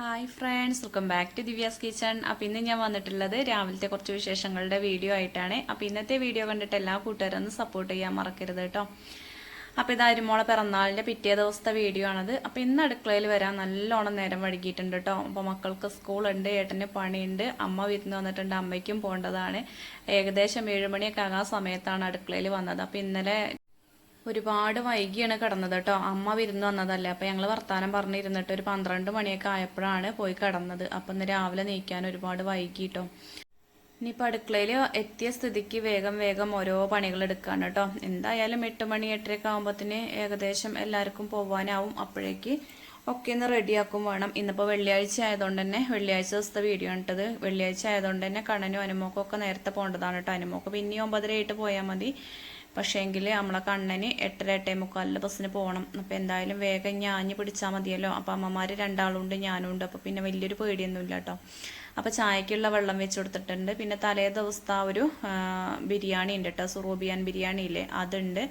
Hi friends welcome back to Divya's kitchen appam ഇന്ന് ഞാൻ വന്നിട്ടുള്ളത് രാവിലത്തെ കുറച്ച് വിശേഷങ്ങളുടെ വീഡിയോ ആയിട്ടാണ്. അപ്പം ഇന്നത്തെ വീഡിയോ കണ്ടിട്ട് എല്ലാ കൂട്ടുകാരും സപ്പോർട്ട് ചെയ്യാൻ മറക്കരുത് കേട്ടോ അപ്പോൾ ഇത് അരിമോളെ പിറന്നാളിന്റെ പിറ്റേ ദിവസത്തെ വീഡിയോ ആണത്. അപ്പോൾ ഇന്ന് അടുക്കളയിൽ വരാൻ നല്ലോണം നേരം വൈകിട്ടുണ്ട് കേട്ടോ അപ്പോൾ മക്കൾക്ക് സ്കൂളുണ്ട് ഏട്ടന് പണിയുണ്ട് അമ്മ വിരുന്ന് വന്നിട്ടുണ്ട് അമ്മയ്ക്കും പോകേണ്ടതാണ് ഏകദേശം ഏഴുമണിയൊക്കെ ആകാൻ സമയത്താണ് അടുക്കളയിൽ വന്നത്. അപ്പോൾ ഇന്നലെ ഒരുപാട് വൈകിയാണ് കിടന്നത് കേട്ടോ. അമ്മ വിരുന്ന് വന്നതല്ലേ. അപ്പൊ ഞങ്ങൾ വർത്താനം പറഞ്ഞിരുന്നിട്ട് ഒരു പന്ത്രണ്ട് മണിയൊക്കെ ആയപ്പോഴാണ് പോയി കിടന്നത്. അപ്പൊ ഇന്ന് രാവിലെ നീക്കാൻ ഒരുപാട് വൈകി കേട്ടോ ഇനിയിപ്പോൾ അടുക്കളയിൽ എത്തിയ സ്ഥിതിക്ക് വേഗം വേഗം ഓരോ പണികൾ എടുക്കാണ് കേട്ടോ. എന്തായാലും എട്ട് മണി എട്ടരയൊക്കെ ആകുമ്പോഴത്തേന് ഏകദേശം എല്ലാവർക്കും പോവാനാവും. അപ്പോഴേക്ക് ഒക്കെ ഒന്ന് റെഡിയാക്കും വേണം. ഇന്നിപ്പോൾ വെള്ളിയാഴ്ച ആയതുകൊണ്ട് തന്നെ വെള്ളിയാഴ്ച ദിവസത്തെ വീഡിയോ ഇട്ടത്. വെള്ളിയാഴ്ച ആയതുകൊണ്ട് തന്നെ കണ്ണനും അനുമോക്കും ഒക്കെ നേരത്തെ പോകേണ്ടതാണ് കേട്ടോ. അനുമോക്ക് പിന്നെ ഒമ്പതരയായിട്ട് പോയാൽ മതി. പക്ഷേങ്കിൽ നമ്മളെ കണ്ണന് എട്ടര എട്ടേ മുക്കാലിൽ ബസ്സിന് പോകണം അപ്പോൾ എന്തായാലും വേഗം ഞാഞ്ഞ് പിടിച്ചാൽ മതിയല്ലോ. അപ്പോൾ അമ്മമാർ രണ്ടാളുണ്ട് ഞാനും ഉണ്ട് അപ്പോൾ പിന്നെ വലിയൊരു പേടിയൊന്നുമില്ല കേട്ടോ അപ്പോൾ ചായക്കുള്ള വെള്ളം വെച്ച് കൊടുത്തിട്ടുണ്ട്. പിന്നെ തലേ ദിവസത്തെ ആ ഒരു ബിരിയാണി ഉണ്ട് കേട്ടോ സുറൂബിയാൻ ബിരിയാണി ഇല്ലേ അതുണ്ട്.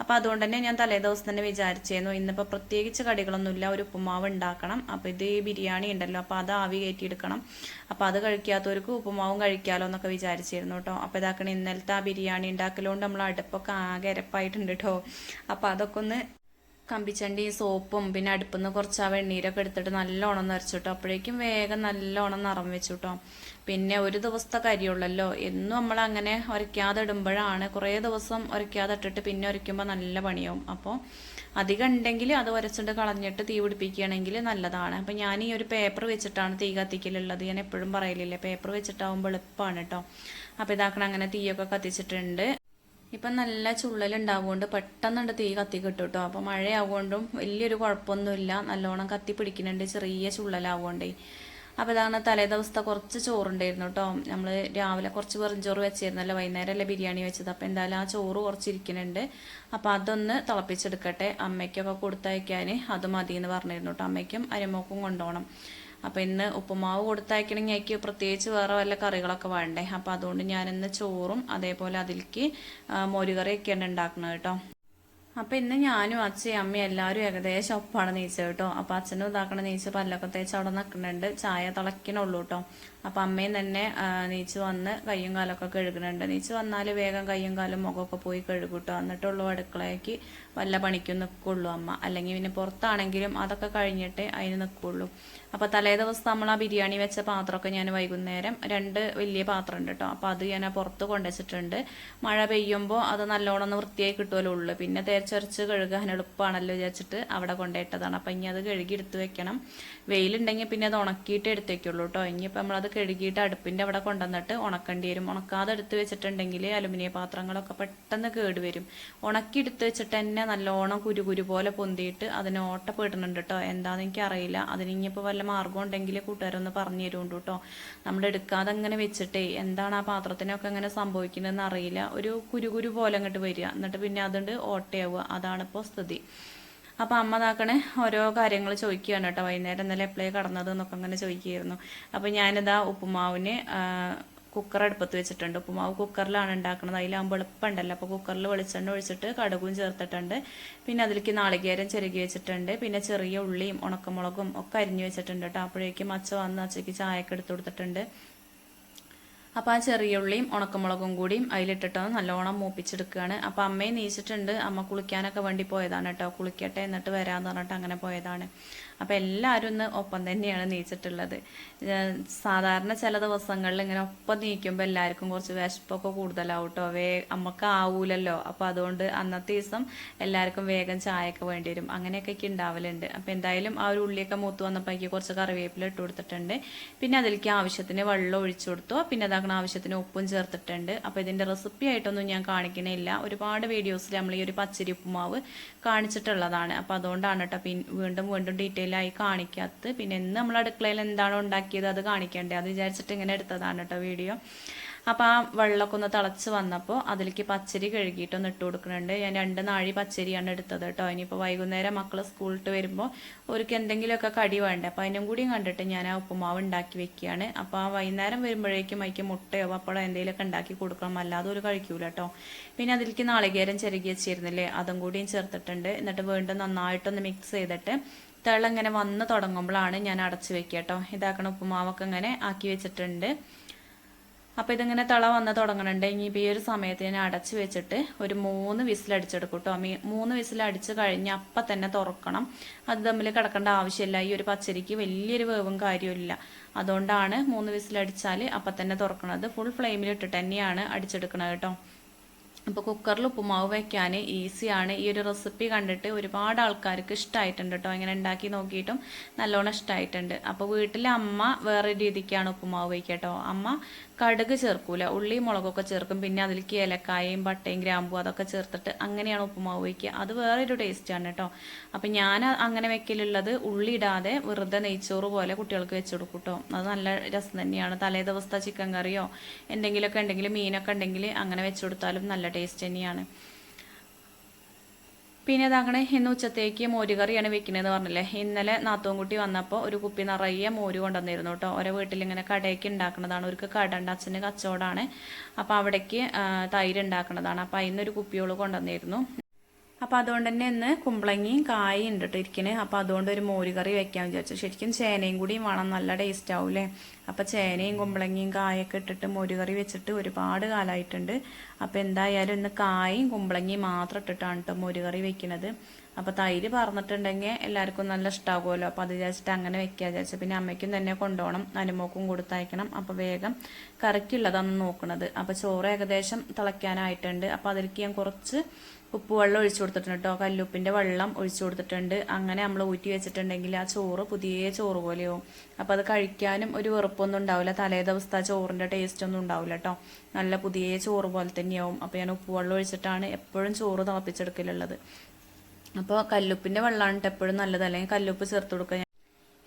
അപ്പോൾ അതുകൊണ്ട് തന്നെ ഞാൻ തലേ ദിവസം തന്നെ വിചാരിച്ചിരുന്നു ഇന്നിപ്പോൾ പ്രത്യേകിച്ച് കടികളൊന്നുമില്ല ഒരു ഉപ്പുമാവ് ഉണ്ടാക്കണം. അപ്പോൾ ഇത് ബിരിയാണി ഉണ്ടല്ലോ അപ്പോൾ അത് ആവി കയറ്റിയെടുക്കണം. അപ്പോൾ അത് കഴിക്കാത്തവർക്ക് ഉപ്പുമാവും കഴിക്കാമല്ലോ എന്നൊക്കെ വിചാരിച്ചിരുന്നു കേട്ടോ അപ്പോൾ ഇതാക്കണ ഇന്നലത്തെ ആ ബിരിയാണി ഉണ്ടാക്കലുകൊണ്ട് നമ്മൾ അടുപ്പൊക്കെ ആകെ ഇരപ്പായിട്ടുണ്ട് കേട്ടോ അപ്പോൾ അതൊക്കെ ഒന്ന് കമ്പിച്ചണ്ടി സോപ്പും പിന്നെ അടുപ്പിൽ നിന്ന് കുറച്ച് ആ വെണ്ണീരൊക്കെ എടുത്തിട്ട് നല്ലോണം നിറച്ചു കേട്ടോ അപ്പോഴേക്കും വേഗം നല്ലോണം നിറം വെച്ചു കേട്ടോ പിന്നെ ഒരു ദിവസത്തെ കരിയുള്ളല്ലോ. എന്നും നമ്മൾ അങ്ങനെ ഉരയ്ക്കാതെ ഇടുമ്പോഴാണ് കുറേ ദിവസം ഉരയ്ക്കാതെ ഇട്ടിട്ട് പിന്നെ ഉരയ്ക്കുമ്പോൾ നല്ല പണിയാവും. അപ്പോൾ അധികം ഉണ്ടെങ്കിൽ അത് ഉരച്ചിട്ട് കളഞ്ഞിട്ട് തീ പിടിപ്പിക്കുകയാണെങ്കിൽ നല്ലതാണ്. അപ്പം ഞാൻ ഈ ഒരു പേപ്പർ വെച്ചിട്ടാണ് തീ കത്തിക്കലുള്ളത്. ഞാൻ എപ്പോഴും പറയലില്ലേ പേപ്പർ വെച്ചിട്ടാവുമ്പോൾ എളുപ്പമാണ് കേട്ടോ അപ്പോൾ ഇതാക്കണം അങ്ങനെ തീയൊക്കെ കത്തിച്ചിട്ടുണ്ട്. ഇപ്പം നല്ല ചുള്ളലുണ്ടാവുകൊണ്ട് പെട്ടെന്നുണ്ട് തീ കത്തി കിട്ടും കേട്ടോ അപ്പോൾ മഴയാവുകൊണ്ടും വലിയൊരു കുഴപ്പമൊന്നുമില്ല. നല്ലോണം കത്തി പിടിക്കുന്നുണ്ട് ചെറിയ ചുള്ളലാവുകൊണ്ടേ. അപ്പോൾ ഇതാണ് തലേ ദിവസത്തെ കുറച്ച് ചോറുണ്ടായിരുന്നു കേട്ടോ. നമ്മൾ രാവിലെ കുറച്ച് വെറുംചോറ് വെച്ചിരുന്നല്ലോ. വൈകുന്നേരമല്ലേ ബിരിയാണി വെച്ചത്. അപ്പോൾ എന്തായാലും ആ ചോറ് കുറച്ചിരിക്കുന്നുണ്ട്. അപ്പോൾ അതൊന്ന് തിളപ്പിച്ചെടുക്കട്ടെ. അമ്മയ്ക്കൊക്കെ കൊടുത്തയക്കാൻ അത് മതി എന്ന് പറഞ്ഞിരുന്നു കേട്ടോ. അമ്മയ്ക്കും അരിമോക്കും കൊണ്ടുപോകണം. അപ്പോൾ ഇന്ന് ഉപ്പുമാവ് കൊടുത്തയക്കണമെങ്കിൽ എനിക്ക് പ്രത്യേകിച്ച് വേറെ വല്ല കറികളൊക്കെ വേണ്ടേ? അപ്പോൾ അതുകൊണ്ട് ഞാൻ ഇന്ന് ചോറും അതേപോലെ അതിലേക്ക് മോരുകറിയൊക്കെയാണ് ഉണ്ടാക്കുന്നത് കേട്ടോ. അപ്പോൾ ഇന്ന് ഞാനും അച്ഛയും അമ്മയും എല്ലാവരും ഏകദേശം ഒപ്പാണ് നീച്ചത് കേട്ടോ. അപ്പോൾ അച്ഛനും ഇതാക്കണ നീച്ച് പല്ലൊക്കെ തേച്ച് അവിടെ നിൽക്കുന്നുണ്ട്. ചായ തിളക്കണുള്ളൂ കേട്ടോ. അപ്പോൾ അമ്മയും തന്നെ നീച്ച് വന്ന് കയ്യും കാലൊക്കെ കഴുകുന്നുണ്ട്. നീച്ച് വന്നാൽ വേഗം കയ്യും കാലും മുഖമൊക്കെ പോയി കഴുകും കേട്ടോ. എന്നിട്ടുള്ളൂ അടുക്കളയ്ക്ക് വല്ല പണിക്കും നിൽക്കുള്ളൂ അമ്മ. അല്ലെങ്കിൽ പിന്നെ പുറത്താണെങ്കിലും അതൊക്കെ കഴിഞ്ഞിട്ട് അതിന് നിൽക്കുള്ളൂ. അപ്പോൾ തലേ ദിവസം നമ്മൾ ആ ബിരിയാണി വെച്ച പാത്രമൊക്കെ ഞാൻ വൈകുന്നേരം രണ്ട് വലിയ പാത്രം ഉണ്ട് കേട്ടോ അപ്പോൾ അത് ഞാൻ പുറത്ത് കൊണ്ടുവച്ചിട്ടുണ്ട്. മഴ പെയ്യുമ്പോൾ അത് നല്ലോണം ഒന്ന് വൃത്തിയായി കിട്ടുമല്ലോ ഉള്ളു. പിന്നെ തേച്ചൊരച്ച് കഴുകാൻ എളുപ്പമാണല്ലോ വിചാരിച്ചിട്ട് അവിടെ കൊണ്ടുപോയിട്ടതാണ്. അപ്പോൾ ഇനി അത് കഴുകി എടുത്ത് വെക്കണം. വെയിലുണ്ടെങ്കിൽ പിന്നെ അത് ഉണക്കിയിട്ട് എടുത്ത് വെക്കുള്ളൂ കേട്ടോ ഇനിയിപ്പോൾ നമ്മളത് കഴുകിയിട്ട് അടുപ്പിന്റെ അവിടെ കൊണ്ടുവന്നിട്ട് ഉണക്കേണ്ടി വരും. ഉണക്കാതെ എടുത്ത് വെച്ചിട്ടുണ്ടെങ്കിൽ അലുമിനിയ പാത്രങ്ങളൊക്കെ പെട്ടെന്ന് കേടുവരും ഉണക്കി എടുത്ത് വെച്ചിട്ട് തന്നെ നല്ലോണം കുരു കുരു പോലെ പൊന്തിയിട്ട് അതിന് ഓട്ടപ്പെടുന്നുണ്ട് കേട്ടോ എന്താണെന്ന് എനിക്കറിയില്ല. അതിനിപ്പോൾ വല്ല മാർഗം ഉണ്ടെങ്കിൽ കൂട്ടുകാരൊന്ന് പറഞ്ഞു തരുമുണ്ട് കേട്ടോ നമ്മൾ എടുക്കാതെ അങ്ങനെ വെച്ചിട്ടേ എന്താണ് ആ പാത്രത്തിനൊക്കെ അങ്ങനെ സംഭവിക്കുന്നതെന്ന് അറിയില്ല. ഒരു കുരു കുരു പോലെ അങ്ങോട്ട് വരിക. എന്നിട്ട് പിന്നെ അതുകൊണ്ട് ഓട്ടയാവുക. അതാണിപ്പോൾ സ്ഥിതി. അപ്പോൾ അമ്മ താക്കണേ ഓരോ കാര്യങ്ങൾ ചോദിക്കുകയാണ് കേട്ടോ വൈകുന്നേരം ഇന്നലെ എപ്പോഴേ കടന്നത് എന്നൊക്കെ അങ്ങനെ ചോദിക്കുകയായിരുന്നു. അപ്പോൾ ഞാനിതാ ഉപ്പുമാവിന് കുക്കർ അടുപ്പത്ത് വെച്ചിട്ടുണ്ട്. ഉപ്പുമാവ് കുക്കറിലാണ് ഉണ്ടാക്കുന്നത് അതിലാകുമ്പോൾ എളുപ്പമുണ്ടല്ലോ. അപ്പോൾ കുക്കറിൽ വെളിച്ചെണ്ണ ഒഴിച്ചിട്ട് കടുകും ചേർത്തിട്ടുണ്ട്. പിന്നെ അതിലേക്ക് നാളികേരം ചെരുകി വെച്ചിട്ടുണ്ട്. പിന്നെ ചെറിയ ഉള്ളിയും ഉണക്കമുളകും ഒക്കെ അരിഞ്ഞു വെച്ചിട്ടുണ്ട് കേട്ടോ. അപ്പോഴേക്കും അച്ഛ വന്ന് അച്ഛയ്ക്ക് ചായയൊക്കെ എടുത്തു കൊടുത്തിട്ടുണ്ട്. അപ്പോൾ ആ ചെറിയ ഉള്ളിയും ഉണക്കമുളകും കൂടിയും അതിലിട്ടിട്ടൊന്ന് നല്ലോണം മൂപ്പിച്ചെടുക്കുകയാണ്. അപ്പോൾ അമ്മയും നീച്ചിട്ടുണ്ട്. അമ്മ കുളിക്കാനൊക്കെ വേണ്ടി പോയതാണ് കേട്ടോ. കുളിക്കട്ടെ എന്നിട്ട് വരാമെന്ന് പറഞ്ഞിട്ട് അങ്ങനെ പോയതാണ്. അപ്പോൾ എല്ലാവരും ഇന്ന് ഒപ്പം തന്നെയാണ് നീച്ചിട്ടുള്ളത്. സാധാരണ ചില ദിവസങ്ങളിൽ ഇങ്ങനെ ഒപ്പം നീക്കുമ്പോൾ എല്ലാവർക്കും കുറച്ച് വിശപ്പൊക്കെ കൂടുതലാവും കേട്ടോ വേ നമുക്ക് ആവൂലല്ലോ. അപ്പോൾ അതുകൊണ്ട് അന്നത്തെ ദിവസം എല്ലാവർക്കും വേഗം ചായയൊക്കെ വേണ്ടി വരും. അങ്ങനെയൊക്കെ ഉണ്ടാവലുണ്ട്. അപ്പോൾ എന്തായാലും ആ ഒരു ഉള്ളിയൊക്കെ മൂത്ത് വന്നപ്പോൾ എനിക്ക് കുറച്ച് കറിവേപ്പില ഇട്ട് കൊടുത്തിട്ടുണ്ട്. പിന്നെ അതിലേക്ക് ആവശ്യത്തിന് വെള്ളം ഒഴിച്ചു കൊടുത്തു. പിന്നെ അതാക്കണ ആവശ്യത്തിന് ഉപ്പും ചേർത്തിട്ടുണ്ട്. അപ്പോൾ ഇതിന്റെ റെസിപ്പി ആയിട്ടൊന്നും ഞാൻ കാണിക്കണില്ല. ഒരുപാട് വീഡിയോസിൽ നമ്മൾ ഈ ഒരു പച്ചരി ഉപ്പുമാവ് കാണിച്ചിട്ടുള്ളതാണ്. അപ്പോൾ അതുകൊണ്ടാണ് കേട്ടോ വീണ്ടും വീണ്ടും ഡീറ്റെയിൽ ആയി കാണിക്കാത്തത്. പിന്നെ ഇന്ന് നമ്മൾ അടുക്കളയിൽ എന്താണോ ഉണ്ടാക്കിയത് അത് കാണിക്കണ്ടേ? അത് വിചാരിച്ചിട്ട് ഇങ്ങനെ എടുത്തതാണ് കേട്ടോ വീഡിയോ. അപ്പോൾ ആ വെള്ളമൊക്കെ ഒന്ന് തിളച്ച് വന്നപ്പോൾ അതിലേക്ക് പച്ചരി കഴുകിയിട്ടൊന്ന് ഇട്ട് കൊടുക്കുന്നുണ്ട്. ഞാൻ രണ്ട് നാഴി പച്ചരിയാണ് എടുത്തത് കേട്ടോ. ഇനിയിപ്പോൾ വൈകുന്നേരം മക്കൾ സ്കൂളിട്ട് വരുമ്പോൾ അവർക്ക് എന്തെങ്കിലുമൊക്കെ കടി വേണ്ടേ? അപ്പോൾ അതിനും കൂടിയും കണ്ടിട്ട് ഞാൻ ആ ഉപ്പുമാവ് ഉണ്ടാക്കി വെക്കുകയാണ്. അപ്പോൾ ആ വൈകുന്നേരം വരുമ്പോഴേക്കും അതിക്ക് മുട്ടയോ പപ്പടോ എന്തെങ്കിലുമൊക്കെ ഉണ്ടാക്കി കൊടുക്കണം. അല്ലാതെ ഒരു കഴിക്കൂല കേട്ടോ. പിന്നെ അതിലേക്ക് നാളികേരം ചെറുകി വെച്ചിരുന്നില്ലേ? അതും കൂടിയും ചേർത്തിട്ടുണ്ട്. എന്നിട്ട് വീണ്ടും നന്നായിട്ടൊന്ന് മിക്സ് ചെയ്തിട്ട് തിള ഇങ്ങനെ വന്ന് തുടങ്ങുമ്പോഴാണ് ഞാൻ അടച്ചു വെക്കുക കേട്ടോ. ഇതാക്കണ ഉപ്പുമാവൊക്കെ ഇങ്ങനെ ആക്കി വെച്ചിട്ടുണ്ട്. അപ്പോൾ ഇതിങ്ങനെ തിള വന്ന് തുടങ്ങണുണ്ട്. ഇനിയിപ്പോൾ ഈ ഒരു സമയത്ത് ഞാൻ അടച്ചു വെച്ചിട്ട് ഒരു മൂന്ന് വിസിലടിച്ചെടുക്കും കേട്ടോ. മീ മൂന്ന് വിസിലടിച്ച് കഴിഞ്ഞ് അപ്പം തന്നെ തുറക്കണം. അത് തമ്മിൽ കിടക്കേണ്ട ആവശ്യമില്ല. ഈ ഒരു പച്ചരിക്ക് വലിയൊരു വേവും കാര്യമില്ല അതുകൊണ്ടാണ് മൂന്ന് വിസിലടിച്ചാൽ അപ്പം തന്നെ തുറക്കണത്. ഫുൾ ഫ്ലെയിമിൽ ഇട്ടിട്ട് തന്നെയാണ് അടിച്ചെടുക്കണത് കേട്ടോ. അപ്പോൾ കുക്കറിൽ ഉപ്പുമാവ് വയ്ക്കാൻ ഈസിയാണ് ഈ ഒരു റെസിപ്പി കണ്ടിട്ട് ഒരുപാട് ആൾക്കാർക്ക് ഇഷ്ടമായിട്ടുണ്ട് കേട്ടോ ഇങ്ങനെ ഉണ്ടാക്കി നോക്കിയിട്ടും നല്ലോണം ഇഷ്ടമായിട്ടുണ്ട് അപ്പോൾ വീട്ടിലെ അമ്മ വേറെ രീതിക്കാണ് ഉപ്പുമാവ് വയ്ക്കുക കേട്ടോ അമ്മ കടുക് ചേർക്കൂല. ഉള്ളി മുളകൊക്കെ ചേർക്കും. പിന്നെ അതിലേക്ക് ഏലക്കായയും പട്ടയും ഗ്രാമ്പും അതൊക്കെ ചേർത്തിട്ട് അങ്ങനെയാണ് ഉപ്പുമാവ് വയ്ക്കുക. അത് വേറൊരു ടേസ്റ്റാണ് കേട്ടോ അപ്പം ഞാൻ അങ്ങനെ വെക്കലുള്ളത് ഉള്ളി ഇടാതെ വെറുതെ നെയ്ച്ചോറ് പോലെ കുട്ടികൾക്ക് വെച്ച് കൊടുക്കും കേട്ടോ അത് നല്ല രസം തന്നെയാണ്. തലേ ദിവസത്തെ ചിക്കൻ കറിയോ എന്തെങ്കിലുമൊക്കെ ഉണ്ടെങ്കിൽ മീനൊക്കെ ഉണ്ടെങ്കിൽ അങ്ങനെ വെച്ച് കൊടുത്താലും നല്ല ടേസ്റ്റ് തന്നെയാണ്. പിന്നെ ഇതാക്കണേ ഇന്ന് ഉച്ചത്തേക്ക് മോരുകറിയാണ് വെക്കുന്നതെന്ന് പറഞ്ഞില്ലേ. ഇന്നലെ നാത്തോൻകുട്ടി വന്നപ്പോൾ ഒരു കുപ്പി നിറയെ മോര് കൊണ്ടുവന്നിരുന്നു കേട്ടോ ഓരോ വീട്ടിൽ ഇങ്ങനെ കടയ്ക്ക് ഉണ്ടാക്കുന്നതാണ് ഒരു കട ഉണ്ട് അച്ഛന്റെ കച്ചവടമാണ് അപ്പോൾ അവിടേക്ക് തൈര് ഉണ്ടാക്കുന്നതാണ് അപ്പോൾ അതിനൊരു കുപ്പിയോൾ കൊണ്ടുവന്നിരുന്നു. അപ്പോൾ അതുകൊണ്ട് തന്നെ ഇന്ന് കുമ്പളങ്ങിയും കായും ഉണ്ട് കേട്ടോ അപ്പോൾ അതുകൊണ്ട് ഒരു മോര് കറി വെക്കാൻ വിചാരിച്ചു. ശരിക്കും ചേനയും കൂടിയും വേണം. നല്ല ടേസ്റ്റ് ആവൂലേ? അപ്പോൾ ചേനയും കുമ്പളങ്ങിയും കായൊക്കെ ഇട്ടിട്ട് മോര് കറി വെച്ചിട്ട് ഒരുപാട് കാലമായിട്ടുണ്ട് അപ്പോൾ എന്തായാലും ഇന്ന് കായും കുമ്പളങ്ങിയും മാത്രം ഇട്ടിട്ടാണ് കേട്ടോ മോര് കറി വെക്കുന്നത് അപ്പോൾ തൈര് പറഞ്ഞിട്ടുണ്ടെങ്കിൽ എല്ലാവർക്കും നല്ല ഇഷ്ടമാകുമല്ലോ അപ്പോൾ അത് വിചാരിച്ചിട്ട് അങ്ങനെ വെക്കുക വിചാരിച്ചു. പിന്നെ അമ്മയ്ക്കും തന്നെ കൊണ്ടുപോകണം അനുമോക്കും കൊടുത്തയക്കണം. അപ്പോൾ വേഗം കറിക്കുള്ളതാണ് നോക്കുന്നത് അപ്പോൾ ചോറ് ഏകദേശം തിളയ്ക്കാനായിട്ടുണ്ട്. അപ്പോൾ അതിലേക്ക് ഞാൻ കുറച്ച് ഉപ്പ് വെള്ളം ഒഴിച്ചു കൊടുത്തിട്ടുണ്ട് കേട്ടോ. കല്ലുപ്പിന്റെ വെള്ളം ഒഴിച്ചു കൊടുത്തിട്ടുണ്ട്. അങ്ങനെ നമ്മൾ ഊറ്റി വെച്ചിട്ടുണ്ടെങ്കിൽ ആ ചോറ് പുതിയ ചോറ് പോലെയാവും. അപ്പോൾ അത് കഴിക്കാനും ഒരു വെറുപ്പൊന്നും ഉണ്ടാവില്ല. തലേ ദിവസത്തെ ആ ചോറിന്റെ ടേസ്റ്റ് ഒന്നും ഉണ്ടാവില്ല കേട്ടോ. നല്ല പുതിയ ചോറ് പോലെ തന്നെയാവും. അപ്പോൾ ഞാൻ ഉപ്പ് വെള്ളം ഒഴിച്ചിട്ടാണ് എപ്പോഴും ചോറ് തിളപ്പിച്ചെടുക്കലുള്ളത്. അപ്പോൾ കല്ലുപ്പിന്റെ വെള്ളമാണ് എപ്പോഴും നല്ലത്. അല്ലെങ്കിൽ കല്ലുപ്പ് ചേർത്ത് കൊടുക്കുക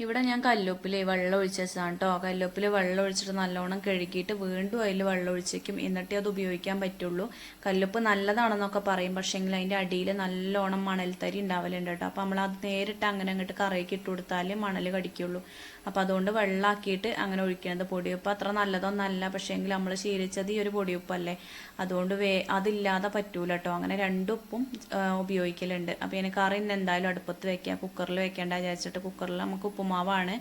ഇവിടെ ഞാൻ കല്ലുപ്പിൽ വെള്ളം ഒഴിച്ച് വെച്ചതാണ് കേട്ടോ കല്ലുപ്പിൽ വെള്ളം ഒഴിച്ചിട്ട് നല്ലോണം കഴുകിയിട്ട് വീണ്ടും അതിൽ വെള്ളം ഒഴിച്ചേക്കും. എന്നിട്ടേ അത് ഉപയോഗിക്കാൻ പറ്റുള്ളൂ. കല്ലുപ്പ് നല്ലതാണെന്നൊക്കെ പറയും. പക്ഷേങ്കിൽ അതിന്റെ അടിയിൽ നല്ലോണം മണൽത്തരി ഉണ്ടാവലുണ്ട് കേട്ടോ അപ്പോൾ നമ്മൾ അത് നേരിട്ട് അങ്ങനെ അങ്ങോട്ട് കറിയൊക്കെ ഇട്ട് കൊടുത്താലേ മണൽ കടിക്കുള്ളൂ. അപ്പോൾ അതുകൊണ്ട് വെള്ളമാക്കിയിട്ട് അങ്ങനെ ഒഴിക്കുന്നത് പൊടിയുപ്പ് അത്ര നല്ലതൊന്നല്ല. പക്ഷേങ്കിൽ നമ്മൾ ശീലിച്ചത് ഈ ഒരു പൊടിയുപ്പല്ലേ. അതുകൊണ്ട് വേ അതില്ലാതെ പറ്റൂല കേട്ടോ അങ്ങനെ രണ്ടുപ്പും ഉപയോഗിക്കലുണ്ട്. അപ്പോൾ എനിക്ക് കറി ഇന്ന് എന്തായാലും അടുപ്പത്ത് വെക്കുക കുക്കറിൽ വെക്കേണ്ട വിചാരിച്ചിട്ട് കുക്കറിൽ നമുക്ക് ഉപ്പുമാവാണ്.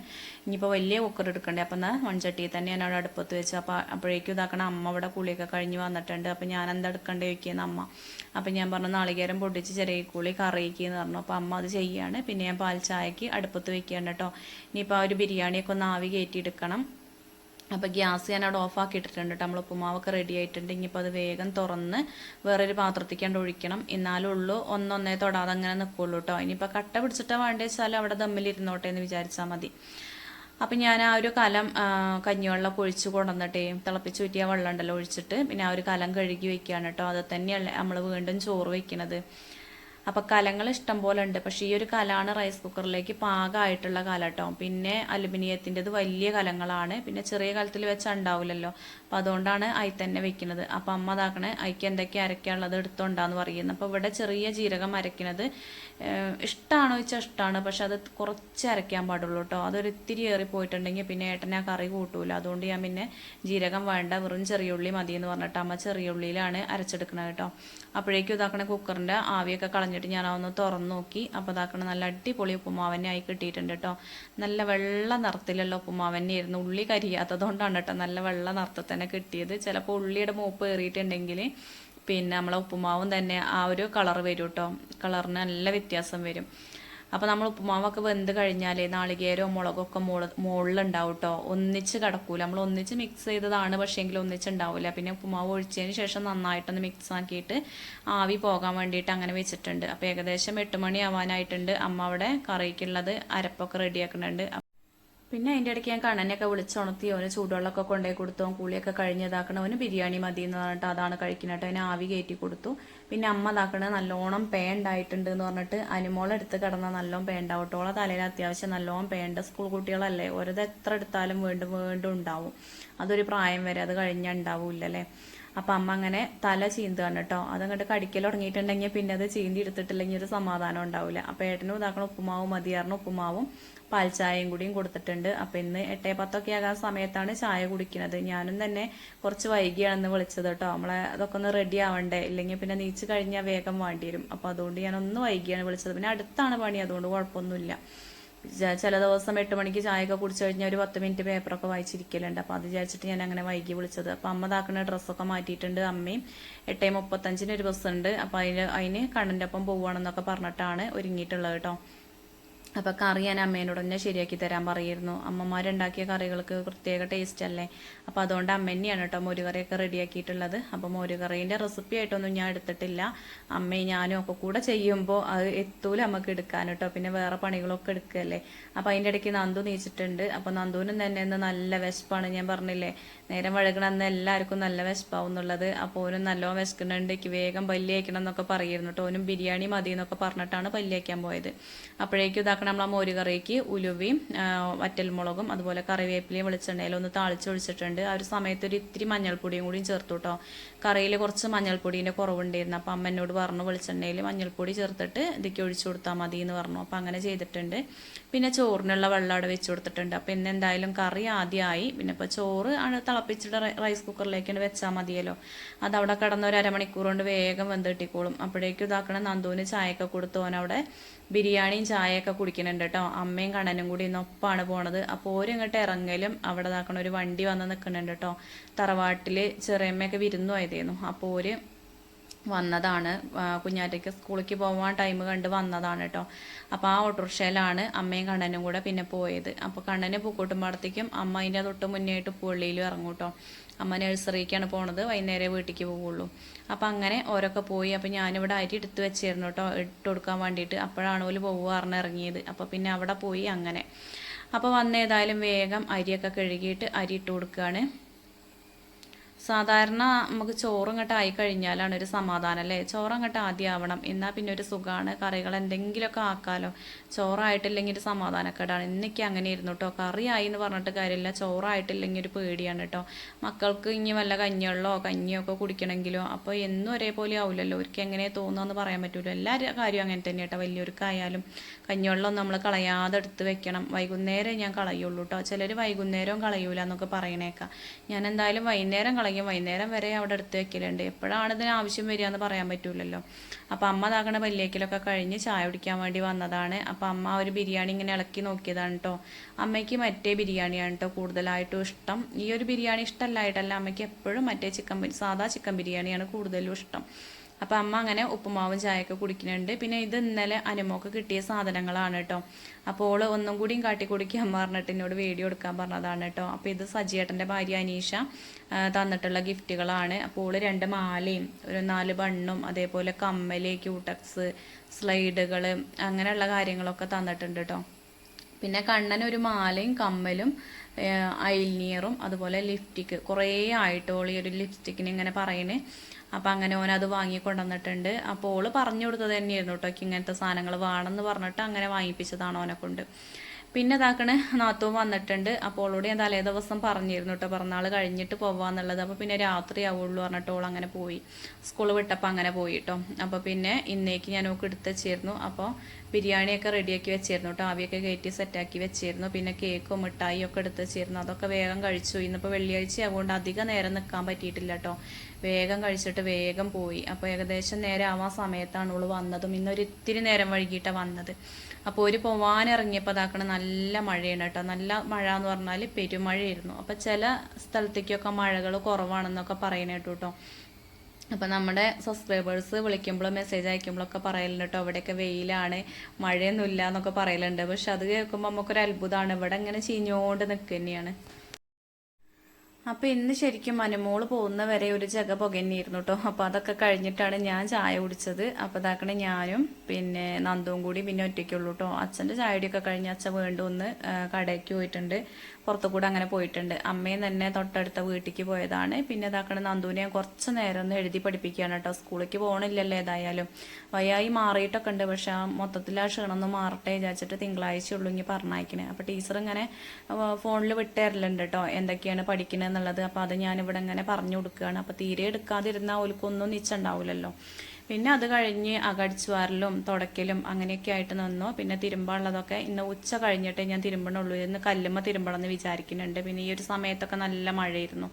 ഇനിയിപ്പോൾ വലിയ കുക്കർ എടുക്കണ്ടേ. അപ്പം എന്നാൽ മൺചട്ടിയിൽ തന്നെ ഞാൻ അവിടെ അടുപ്പത്ത് വെച്ച്. അപ്പോൾ അപ്പോഴേക്കും ഇതാക്കണം അമ്മ അവിടെ കുളിയൊക്കെ കഴിഞ്ഞ് വന്നിട്ടുണ്ട്. അപ്പോൾ ഞാൻ എന്താ എടുക്കണ്ടേ ചോദിക്കുന്ന അമ്മ. അപ്പം ഞാൻ പറഞ്ഞു നാളികേരം പൊട്ടിച്ച് ചെറിയ കുളി കറിയിക്കുക എന്ന് പറഞ്ഞു. അപ്പോൾ അമ്മ അത് ചെയ്യാണ്. പിന്നെ ഞാൻ പാൽ ചായക്ക് അടുപ്പത്ത് വെക്കുകയാണ് കേട്ടോ ഇനിയിപ്പോൾ ഒരു ബിരിയാണിയൊക്കെ ഒന്ന് ആവി കയറ്റിയെടുക്കണം. അപ്പോൾ ഗ്യാസ് ഞാൻ അവിടെ ഓഫ് ആക്കി ഇട്ടിട്ടുണ്ട് കേട്ടോ. നമ്മൾ ഉപ്പുമാവൊക്കെ റെഡി ആയിട്ടുണ്ട്. ഇനിയിപ്പോൾ അത് വേഗം തുറന്ന് വേറൊരു പാത്രത്തിക്കാണ്ട് ഒഴിക്കണം. എന്നാലും ഉള്ളൂ. ഒന്നൊന്നേ തൊടാതെ അങ്ങനെ നിൽക്കുള്ളൂ കേട്ടോ. ഇനിയിപ്പോൾ കട്ട പിടിച്ചിട്ടാ വേണ്ടേ വെച്ചാൽ അവിടെ ദമ്മിലിരുന്നോട്ടെ എന്ന് വിചാരിച്ചാൽ മതി. അപ്പം ഞാൻ ആ ഒരു കലം കഞ്ഞിവെള്ളം ഒക്കെ ഒഴിച്ച് കൊണ്ടുവന്നിട്ടേ തിളപ്പിച്ച് ഊറ്റിയ വെള്ളം ഉണ്ടല്ലോ ഒഴിച്ചിട്ട് പിന്നെ ആ ഒരു കലം കഴുകി വെക്കുകയാണ് കേട്ടോ. അത് തന്നെയല്ലേ നമ്മൾ വീണ്ടും ചോറ് വെക്കുന്നത് അപ്പം കലങ്ങൾ ഇഷ്ടം പോലെ ഉണ്ട്. പക്ഷേ ഈ ഒരു കലാണ് റൈസ് കുക്കറിലേക്ക് പാകമായിട്ടുള്ള കല കേട്ടോ പിന്നെ അലുമിനിയത്തിന്റെത് വലിയ കലങ്ങളാണ്. പിന്നെ ചെറിയ കലത്തിൽ വെച്ചാൽ ഉണ്ടാവില്ലല്ലോ. അപ്പം അതുകൊണ്ടാണ് അയി തന്നെ വെക്കുന്നത്. അപ്പം അമ്മ അതാക്കണേ അയക്ക് എന്തൊക്കെ അരയ്ക്കാനുള്ളത് എടുത്തോണ്ടാന്ന് പറയുന്നത് അപ്പോൾ ഇവിടെ ചെറിയ ജീരകം അരയ്ക്കുന്നത് ഇഷ്ടമാണോ വെച്ചാൽ ഇഷ്ടമാണ് പക്ഷെ അത് കുറച്ച് അരയ്ക്കാൻ പാടുള്ളൂ കേട്ടോ അതൊരു ഇത്തിരി ഏറി പോയിട്ടുണ്ടെങ്കിൽ പിന്നെ ഏട്ടനെ ആ കറി കൂട്ടൂല. അതുകൊണ്ട് ഞാൻ പിന്നെ ജീരകം വേണ്ട വെറും ചെറിയ ഉള്ളി മതി എന്ന് പറഞ്ഞിട്ട് അമ്മ ചെറിയ ഉള്ളിയിലാണ് അരച്ചെടുക്കണത് കേട്ടോ അപ്പോഴേക്കും ഇതാക്കണ കുക്കറിന്റെ ആവിയൊക്കെ കളഞ്ഞിട്ട് ഞാൻ അതൊന്ന് തുറന്നു നോക്കി അപ്പോൾ അതാക്കണം നല്ല അടിപൊളി ഉപ്പുമാവന്നെ ആയി കിട്ടിയിട്ടുണ്ട് കേട്ടോ നല്ല വെള്ള നിറത്തിലുള്ള ഉപ്പുമാവന്നെ ആയിരുന്നു ഉള്ളി കരിയാത്തതുകൊണ്ടാണ് കേട്ടോ നല്ല വെള്ള നിറത്തിൽ തന്നെ കിട്ടിയത്. ചിലപ്പോൾ ഉള്ളിയുടെ മൂപ്പ് കയറിയിട്ടുണ്ടെങ്കിൽ പിന്നെ നമ്മളെ ഉപ്പുമാവും തന്നെ ആ ഒരു കളർ വരും കേട്ടോ കളറിന് നല്ല വ്യത്യാസം വരും. അപ്പോൾ നമ്മൾ ഉപ്പുമാവൊക്കെ വെന്ത് കഴിഞ്ഞാൽ നാളികേരവും മുളകൊക്കെ മുള മുകളിലുണ്ടാവും കേട്ടോ ഒന്നിച്ച് കിടക്കൂല. നമ്മൾ ഒന്നിച്ച് മിക്സ് ചെയ്തതാണ് പക്ഷേ പക്ഷേങ്കിൽ ഒന്നിച്ചുണ്ടാവില്ല പിന്നെ ഉപ്പുമാവ് ഒഴിച്ചതിന് ശേഷം നന്നായിട്ടൊന്ന് മിക്സ് ആക്കിയിട്ട് ആവി പോകാൻ വേണ്ടിയിട്ട് അങ്ങനെ വെച്ചിട്ടുണ്ട്. അപ്പോൾ ഏകദേശം എട്ട് മണി ആവാനായിട്ടുണ്ട്. അമ്മ അവിടെ കറിക്കുള്ളത് അരപ്പൊക്കെ റെഡിയാക്കുന്നുണ്ട്. പിന്നെ അതിന്റെ ഇടയ്ക്ക് ഞാൻ കണ്ണനെയൊക്കെ വിളിച്ചുണർത്തി. അവന് ചൂടുവെള്ളമൊക്കെ കൊണ്ടുപോയി കൊടുത്തു. കൂളിയൊക്കെ കുളിയൊക്കെ കഴിഞ്ഞതാക്കണം അവന് ബിരിയാണി മതി എന്ന് പറഞ്ഞിട്ട് അതാണ് കഴിക്കുന്നത് കേട്ടോ അവന് ആവി കയറ്റി കൊടുത്തു. പിന്നെ അമ്മ ഇതാക്കണത് നല്ലോണം പേണ്ടായിട്ടുണ്ട് എന്ന് പറഞ്ഞിട്ട് അനുമോളെടുത്ത് കിടന്ന നല്ലോണം പേ ഉണ്ടാവും തലയിൽ അത്യാവശ്യം നല്ലോണം പേണ്ട സ്കൂൾ കുട്ടികളല്ലേ? ഓരോ എത്ര എടുത്താലും വീണ്ടും വീണ്ടും ഉണ്ടാവും. അതൊരു പ്രായം വരെ അത് കഴിഞ്ഞാൽ ഉണ്ടാവില്ലല്ലേ? അപ്പം അമ്മ അങ്ങനെ തല ചീന്തുകയാണ് കേട്ടോ അതങ്ങോട്ട് കടിക്കൽ തുടങ്ങിയിട്ടുണ്ടെങ്കിൽ പിന്നെ അത് ചീന്തി എടുത്തിട്ടില്ലെങ്കിൽ ഒരു സമാധാനം ഉണ്ടാവില്ല അപ്പം ഏട്ടനും ഇതാക്കണം ഉപ്പുമാവും മതിയാറിന് ഉപ്പുമാവും പാൽച്ചായയും ചായയും കൂടിയും കൊടുത്തിട്ടുണ്ട്. അപ്പം ഇന്ന് എട്ടേ പത്തൊക്കെ ആകാൻ സമയത്താണ് ചായ കുടിക്കുന്നത് ഞാനും തന്നെ കുറച്ച് വൈകിയാണെന്ന് വിളിച്ചത് കേട്ടോ നമ്മളെ അതൊക്കെ ഒന്ന് റെഡി ആവണ്ടേ? ഇല്ലെങ്കിൽ പിന്നെ നീച്ച് കഴിഞ്ഞാൽ വേഗം വേണ്ടി വരും അപ്പൊ അതുകൊണ്ട് ഞാൻ ഒന്ന് വൈകിയാണ് വിളിച്ചത്. പിന്നെ അടുത്താണ് പണി. അതുകൊണ്ട് കുഴപ്പമൊന്നുമില്ല. ചില ദിവസം എട്ട് മണിക്ക് ചായയൊക്കെ കുടിച്ചു കഴിഞ്ഞാൽ ഒരു പത്ത് മിനിറ്റ് പേപ്പറൊക്കെ വായിച്ചിരിക്കലുണ്ട്. അപ്പോൾ അത് വിചാരിച്ചിട്ട് ഞാൻ അങ്ങനെ വൈകി വിളിച്ചത്. അപ്പോൾ അമ്മ താക്കുന്ന ഡ്രസ്സൊക്കെ മാറ്റിയിട്ടുണ്ട് അമ്മയും. എട്ടേ മുപ്പത്തഞ്ചിന് ഒരു ബസ് ഉണ്ട് അപ്പോൾ അതിന് അതിന് കണ്ണന്റെ ഒപ്പം പോവുകയാണെന്നൊക്കെ പറഞ്ഞിട്ടാണ് ഒരുങ്ങിയിട്ടുള്ളത് കേട്ടോ അപ്പോൾ കറി ഞാൻ അമ്മേനോട് തന്നെ ശരിയാക്കി തരാൻ പറയായിരുന്നു അമ്മമാരുണ്ടാക്കിയ കറികൾക്ക് പ്രത്യേക ടേസ്റ്റ് അല്ലേ? അപ്പോൾ അതുകൊണ്ട് അമ്മ തന്നെയാണ് കേട്ടോ മോരുകറിയൊക്കെ റെഡിയാക്കിയിട്ടുള്ളത് അപ്പോൾ മോരുകറീന്റെ റെസിപ്പി ആയിട്ടൊന്നും ഞാൻ എടുത്തിട്ടില്ല. അമ്മയും ഞാനും ഒക്കെ കൂടെ ചെയ്യുമ്പോൾ അത് എത്തൂല നമുക്ക് എടുക്കാൻ കേട്ടോ. പിന്നെ വേറെ പണികളൊക്കെ എടുക്കുകയല്ലേ അപ്പോൾ അതിന്റെ ഇടയ്ക്ക് നന്ദു നീച്ചിട്ടുണ്ട്. അപ്പോൾ നന്ദുവിനും തന്നെ ഇന്ന് നല്ല വിശപ്പാണ്. ഞാൻ പറഞ്ഞില്ലേ നേരം വഴകണമെന്ന് എല്ലാവർക്കും നല്ല വിശപ്പാവും എന്നുള്ളത്. അപ്പോൾ ഓനും നല്ലോണം വിശക്കുന്നുണ്ട്. എനിക്ക് വേഗം പല്ലി അയക്കണം എന്നൊക്കെ പറയുന്നു കേട്ടോ. ഓനും ബിരിയാണി മതി എന്നൊക്കെ പറഞ്ഞിട്ടാണ് പല്ലി അയക്കാൻ പോയത്. അപ്പോഴേക്കും ഇതാക്കണം നമ്മൾ ആ മോര് കറിക്ക് ഉലുവയും വറ്റൽമുളകും അതുപോലെ കറിവേപ്പിലയും വെളിച്ചെണ്ണയിലും ഒന്ന് താളിച്ചൊഴിച്ചിട്ടുണ്ട്. ആ ഒരു സമയത്ത് ഒരു ഇത്തിരി മഞ്ഞൾപ്പൊടിയും കൂടിയും ചേർത്തു കേട്ടോ കറിയിൽ കുറച്ച് മഞ്ഞൾപ്പൊടീന്റെ കുറവുണ്ടായിരുന്നു. അപ്പം അമ്മ എന്നോട് പറഞ്ഞു വെളിച്ചെണ്ണയിൽ മഞ്ഞൾപ്പൊടി ചേർത്തിട്ട് ഇതൊക്കെ ഒഴിച്ചു കൊടുത്താൽ മതി എന്ന് പറഞ്ഞു. അപ്പം അങ്ങനെ ചെയ്തിട്ടുണ്ട്. പിന്നെ ചോറിനുള്ള വെള്ളം അവിടെ വെച്ച് കൊടുത്തിട്ടുണ്ട്. അപ്പം ഇന്ന് എന്തായാലും കറി ആദ്യമായി പിന്നെ ഇപ്പോൾ ചോറ് ആണ് തിളപ്പിച്ചിട്ട് റൈസ് കുക്കറിലേക്കാണ് വെച്ചാൽ മതിയല്ലോ. അത് അവിടെ കിടന്ന ഒരു അരമണിക്കൂർ കൊണ്ട് വേഗം വെന്ത് കിട്ടിക്കോളും. അപ്പോഴേക്കും ഇതാക്കണം നന്ദുവിന് ചായയൊക്കെ കൊടുത്തു അവിടെ ബിരിയാണിയും ചായയൊക്കെ കുടിക്കുന്നുണ്ട് കേട്ടോ. അമ്മയും കണ്ണനും കൂടി ഇന്നൊപ്പാണ് പോണത്. അപ്പോൾ ഓര് ഇങ്ങോട്ട് ഇറങ്ങലും അവിടെ ഇതാക്കണ ഒരു വണ്ടി വന്ന് നിൽക്കുന്നുണ്ട് കേട്ടോ. തറവാട്ടിൽ ചെറിയമ്മയൊക്കെ വിരുന്നു പോയതായിരുന്നു അപ്പോൾ ഓര് വന്നതാണ്. കുഞ്ഞാറ്റയ്ക്ക് സ്കൂളിലേക്ക് പോകാൻ ടൈം കണ്ട് വന്നതാണ് കേട്ടോ. അപ്പോൾ ആ ഓട്ടോറിക്ഷയിലാണ് അമ്മയും കണ്ണനും കൂടെ പിന്നെ പോയത്. അപ്പോൾ കണ്ണന് പൂക്കൂട്ടുമ്പോഴത്തേക്കും അമ്മ അതിന്റെ തൊട്ട് മുന്നേ ആയിട്ട് പുള്ളിയിലും ഇറങ്ങും കേട്ടോ. അമ്മ നഴ്സറിക്കാണ് പോണത് വൈകുന്നേരം വീട്ടിലേക്ക് പോവുള്ളൂ. അപ്പം അങ്ങനെ ഓരൊക്കെ പോയി അപ്പം ഞാനിവിടെ അരി എടുത്ത് വെച്ചിരുന്നു കേട്ടോ ഇട്ട് കൊടുക്കാൻ വേണ്ടിയിട്ട്. അപ്പോഴാണ് ഓൽ പോവുക ഇറങ്ങിയത്. അപ്പോൾ പിന്നെ അവിടെ പോയി അങ്ങനെ. അപ്പോൾ വന്നേതായാലും വേഗം അരിയൊക്കെ കഴുകിയിട്ട് അരി ഇട്ട് കൊടുക്കുകയാണ് സാധാരണ നമുക്ക് ചോറും ഇങ്ങോട്ട് ആയി കഴിഞ്ഞാലാണ് ഒരു സമാധാനം അല്ലേ? ചോറ് അങ്ങോട്ട് ആദ്യം എന്നാൽ പിന്നെ ഒരു സുഖമാണ് കറികൾ എന്തെങ്കിലുമൊക്കെ ആക്കാലോ. ചോറായിട്ടില്ലെങ്കിൽ ഒരു സമാധാനക്കേടാണ്. ഇന്നൊക്കെ അങ്ങനെ ഇരുന്നു കേട്ടോ കറി ആയി എന്ന് പറഞ്ഞിട്ട് കാര്യമില്ല. ചോറായിട്ടില്ലെങ്കിൽ ഒരു പേടിയാണ് കേട്ടോ മക്കൾക്ക് ഇനി വല്ല കഞ്ഞിവെള്ളമോ കഞ്ഞിയോ ഒക്കെ കുടിക്കണമെങ്കിലോ അപ്പോൾ എന്നും ഒരേപോലെ ആവില്ലല്ലോ ഒരിക്കലും എങ്ങനെ തോന്നുമെന്ന് പറയാൻ പറ്റൂല എല്ലാ കാര്യവും അങ്ങനെ തന്നെ കേട്ടോ വലിയവർക്കായാലും കഞ്ഞിവെള്ളം നമ്മൾ കളയാതെ എടുത്ത് വെക്കണം. വൈകുന്നേരം ഞാൻ കളയുള്ളൂ കേട്ടോ ചിലർ വൈകുന്നേരവും കളയൂല എന്നൊക്കെ പറയണേക്കാം. ഞാൻ എന്തായാലും വൈകുന്നേരം കളയും വൈകുന്നേരം വരെ അവിടെ എടുത്ത് വെക്കലുണ്ട്. എപ്പോഴാണ് ഇതിന് ആവശ്യം വരിക എന്ന് പറയാൻ പറ്റൂലല്ലോ. അപ്പം അമ്മ താക്കണ പല്ലേക്കിലൊക്കെ കഴിഞ്ഞ് ചായ കുടിക്കാൻ വേണ്ടി വന്നതാണ്. അപ്പം അമ്മ ഒരു ബിരിയാണി ഇങ്ങനെ ഇളക്കി നോക്കിയതാണ് കേട്ടോ അമ്മയ്ക്ക് മറ്റേ ബിരിയാണിയാണ് കേട്ടോ കൂടുതലായിട്ടും ഇഷ്ടം. ഈ ഒരു ബിരിയാണി ഇഷ്ടമല്ലായിട്ടല്ല അമ്മയ്ക്ക് എപ്പോഴും മറ്റേ ചിക്കൻ സാധാ ചിക്കൻ ബിരിയാണിയാണ് കൂടുതലും ഇഷ്ടം. അപ്പം അമ്മ അങ്ങനെ ഉപ്പുമാവും ചായയൊക്കെ കുടിക്കുന്നുണ്ട്. പിന്നെ ഇത് ഇന്നലെ അനുമോക്ക് കിട്ടിയ സാധനങ്ങളാണ് കേട്ടോ. അപ്പോൾ ഓൾ ഒന്നും കൂടിയും കാട്ടി കുടിക്കാൻ പറഞ്ഞിട്ട് എന്നോട് വീഡിയോ എടുക്കാൻ പറഞ്ഞതാണ് കേട്ടോ. അപ്പോൾ ഇത് സജിയേട്ടന്റെ ഭാര്യ അനീഷ തന്നിട്ടുള്ള ഗിഫ്റ്റുകളാണ്. അപ്പോൾ ഓൾ രണ്ട് മാലയും ഒരു നാല് ബണ്ണും അതേപോലെ കമ്മൽ ക്യൂട്ടക്സ് സ്ലൈഡുകൾ അങ്ങനെയുള്ള കാര്യങ്ങളൊക്കെ തന്നിട്ടുണ്ട് കേട്ടോ. പിന്നെ കണ്ണൻ ഒരു മാലയും കമ്മലും ഐലിനിയറും അതുപോലെ ലിപ്സ്റ്റിക്ക് കുറേ ആയിട്ട് ഓൾ ഈ ഒരു ലിപ്സ്റ്റിക്കിന് ഇങ്ങനെ പറയണേ. അപ്പോൾ അങ്ങനെ ഓൻ അത് വാങ്ങി കൊണ്ടുവന്നിട്ടുണ്ട്. അപ്പോൾ ഓൾ പറഞ്ഞു കൊടുത്തത് തന്നെയായിരുന്നു കേട്ടോ ഇങ്ങനത്തെ സാധനങ്ങൾ വേണമെന്ന് പറഞ്ഞിട്ട് അങ്ങനെ വാങ്ങിപ്പിച്ചതാണ് ഓനെ കൊണ്ട്. പിന്നെ ഇതാക്കണ് നാത്തവും വന്നിട്ടുണ്ട്. അപ്പോൾ ഓളോട് ഞാൻ തലേ ദിവസം പറഞ്ഞിരുന്നു കേട്ടോ പിറന്നാൾ കഴിഞ്ഞിട്ട് പോവാന്നുള്ളത്. അപ്പോൾ പിന്നെ രാത്രി ആവുള്ളൂ പറഞ്ഞിട്ട് ഓൾ അങ്ങനെ പോയി. സ്കൂൾ വിട്ടപ്പോൾ അങ്ങനെ പോയി കേട്ടോ അപ്പോൾ പിന്നെ ഇന്നേക്ക് ഞാൻ ഓക്ക് എടുത്തു വെച്ചിരുന്നു. അപ്പോൾ ബിരിയാണിയൊക്കെ റെഡിയാക്കി വെച്ചിരുന്നു കേട്ടോ. ആവിയൊക്കെ കയറ്റി സെറ്റാക്കി വെച്ചിരുന്നു. പിന്നെ കേക്കും മിഠായി ഒക്കെ എടുത്ത് വെച്ചിരുന്നു. അതൊക്കെ വേഗം കഴിച്ചു. ഇന്നിപ്പോൾ വെള്ളിയാഴ്ച ആയതുകൊണ്ട് അധികം നേരം നിൽക്കാൻ പറ്റിയിട്ടില്ല കേട്ടോ. വേഗം കഴിച്ചിട്ട് വേഗം പോയി. അപ്പോൾ ഏകദേശം നേരം ആവാൻ സമയത്താണ് ഓൾ വന്നതും. ഇന്നൊരു ഇത്തിരി നേരം വൈകിട്ടാണ് വന്നത്. അപ്പോൾ ഒരു പോവാനിറങ്ങിയപ്പോൾ അതാക്കണ നല്ല മഴയാണ് കേട്ടോ. നല്ല മഴ എന്ന് പറഞ്ഞാൽ പെരുമഴയായിരുന്നു. അപ്പോൾ ചില സ്ഥലത്തേക്കൊക്കെ മഴകൾ കുറവാണെന്നൊക്കെ പറയണ കേട്ടോ കേട്ടോ. അപ്പം നമ്മുടെ സബ്സ്ക്രൈബേഴ്സ് വിളിക്കുമ്പോഴും മെസ്സേജ് അയക്കുമ്പോഴൊക്കെ പറയലുണ്ട് കേട്ടോ ഇവിടെയൊക്കെ വെയിലാണ് മഴയൊന്നുമില്ല എന്നൊക്കെ പറയലുണ്ട്. പക്ഷെ അത് കേൾക്കുമ്പോൾ നമുക്കൊരു അത്ഭുതമാണ് ഇവിടെ ഇങ്ങനെ ചീഞ്ഞോണ്ട് നിൽക്കുക തന്നെയാണ്. അപ്പൊ ഇന്ന് ശരിക്കും മനുമോൾ പോകുന്ന വരെ ഒരു ജഗ പുകന്നെയായിരുന്നു കേട്ടോ അപ്പൊ അതൊക്കെ കഴിഞ്ഞിട്ടാണ് ഞാൻ ചായ കുടിച്ചത്. അപ്പൊ ഇതാക്കണ ഞാനും പിന്നെ നന്ദുവും കൂടി പിന്നെ ഒറ്റയ്ക്കുള്ളൂ കേട്ടോ അച്ഛന്റെ ചായയുടെയൊക്കെ കഴിഞ്ഞ് അച്ഛൻ വീണ്ടും ഒന്ന് കടയ്ക്ക് പോയിട്ടുണ്ട്. പുറത്തു കൂടെ അങ്ങനെ പോയിട്ടുണ്ട്. അമ്മയും തന്നെ തൊട്ടടുത്ത വീട്ടിലേക്ക് പോയതാണ്. പിന്നെ ഇതാക്കണ നന്ദുവിനെ ഞാൻ കുറച്ച് നേരം ഒന്ന് എഴുതി പഠിപ്പിക്കുകയാണ് കേട്ടോ സ്കൂളിലേക്ക് പോകണില്ലല്ലോ ഏതായാലും. വയ്യായി മാറിയിട്ടൊക്കെ ഉണ്ട്. പക്ഷെ ആ മൊത്തത്തിൽ ആ ക്ഷീണം ഒന്ന് മാറട്ടെ വിചാരിച്ചിട്ട് തിങ്കളാഴ്ച ഉള്ളൂ ഇനി പറഞ്ഞയക്കണേ. അപ്പോൾ ടീച്ചർ ഇങ്ങനെ ഫോണിൽ വിട്ടേരലുണ്ട് കേട്ടോ എന്തൊക്കെയാണ് പഠിക്കുന്നത് എന്നുള്ളത്. അപ്പോൾ അത് ഞാനിവിടെ ഇങ്ങനെ പറഞ്ഞു കൊടുക്കുകയാണ്. അപ്പോൾ തീരെ എടുക്കാതിരുന്നാൽ ഓൽക്കൊന്നും നിച്ചുണ്ടാവില്ലല്ലോ പിന്നെ അത് കഴിഞ്ഞ് അകടിച്ചു വാരലും തുടക്കലും അങ്ങനെയൊക്കെ ആയിട്ട് നിന്നു. പിന്നെ തിരുമ്പാനുള്ളതൊക്കെ ഇന്ന് ഉച്ച കഴിഞ്ഞിട്ടേ ഞാൻ തിരുമ്പണുള്ളൂ. ഇന്ന് കല്ലുമ്മ തിരുമ്പണം എന്ന് വിചാരിക്കുന്നുണ്ട്. പിന്നെ ഈ ഒരു സമയത്തൊക്കെ നല്ല മഴയായിരുന്നു.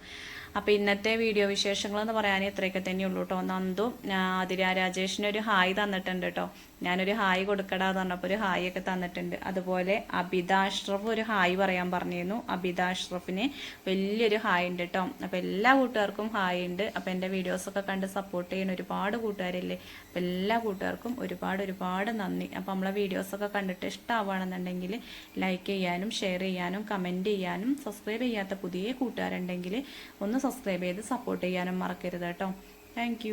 അപ്പോൾ ഇന്നത്തെ വീഡിയോ വിശേഷങ്ങൾ എന്ന് പറയാൻ ഇത്രയൊക്കെ തന്നെയുള്ളൂ കേട്ടോ. നന്ദു അതിര രാജേഷിന് ഒരു ഹായ് തന്നിട്ടുണ്ട് കേട്ടോ. ഞാനൊരു ഹായ് കൊടുക്കടാ എന്ന് പറഞ്ഞപ്പോൾ ഒരു ഹായ് ഒക്കെ തന്നിട്ടുണ്ട്. അതുപോലെ അബിത അഷ്റഫ് ഒരു ഹായ് പറയാൻ പറഞ്ഞിരുന്നു. അബിത അഷ്റഫിന് വലിയൊരു ഹായ് ഉണ്ട് കേട്ടോ അപ്പോൾ എല്ലാ കൂട്ടുകാർക്കും ഹായ് ഉണ്ട്. അപ്പോൾ എന്റെ വീഡിയോസൊക്കെ കണ്ട് സപ്പോർട്ട് ചെയ്യുന്ന ഒരുപാട് കൂട്ടുകാരില്ലേ? അപ്പോൾ എല്ലാ കൂട്ടുകാർക്കും ഒരുപാട് ഒരുപാട് നന്ദി. അപ്പോൾ നമ്മളെ വീഡിയോസൊക്കെ കണ്ടിട്ട് ഇഷ്ടമാവുകയാണെന്നുണ്ടെങ്കിൽ ലൈക്ക് ചെയ്യാനും ഷെയർ ചെയ്യാനും കമന്റ് ചെയ്യാനും സബ്സ്ക്രൈബ് ചെയ്യാത്ത പുതിയ കൂട്ടുകാരുണ്ടെങ്കിൽ ഒന്ന് സബ്സ്ക്രൈബ് ചെയ്ത് സപ്പോർട്ട് ചെയ്യാനും മറക്കരുത് കേട്ടോ താങ്ക്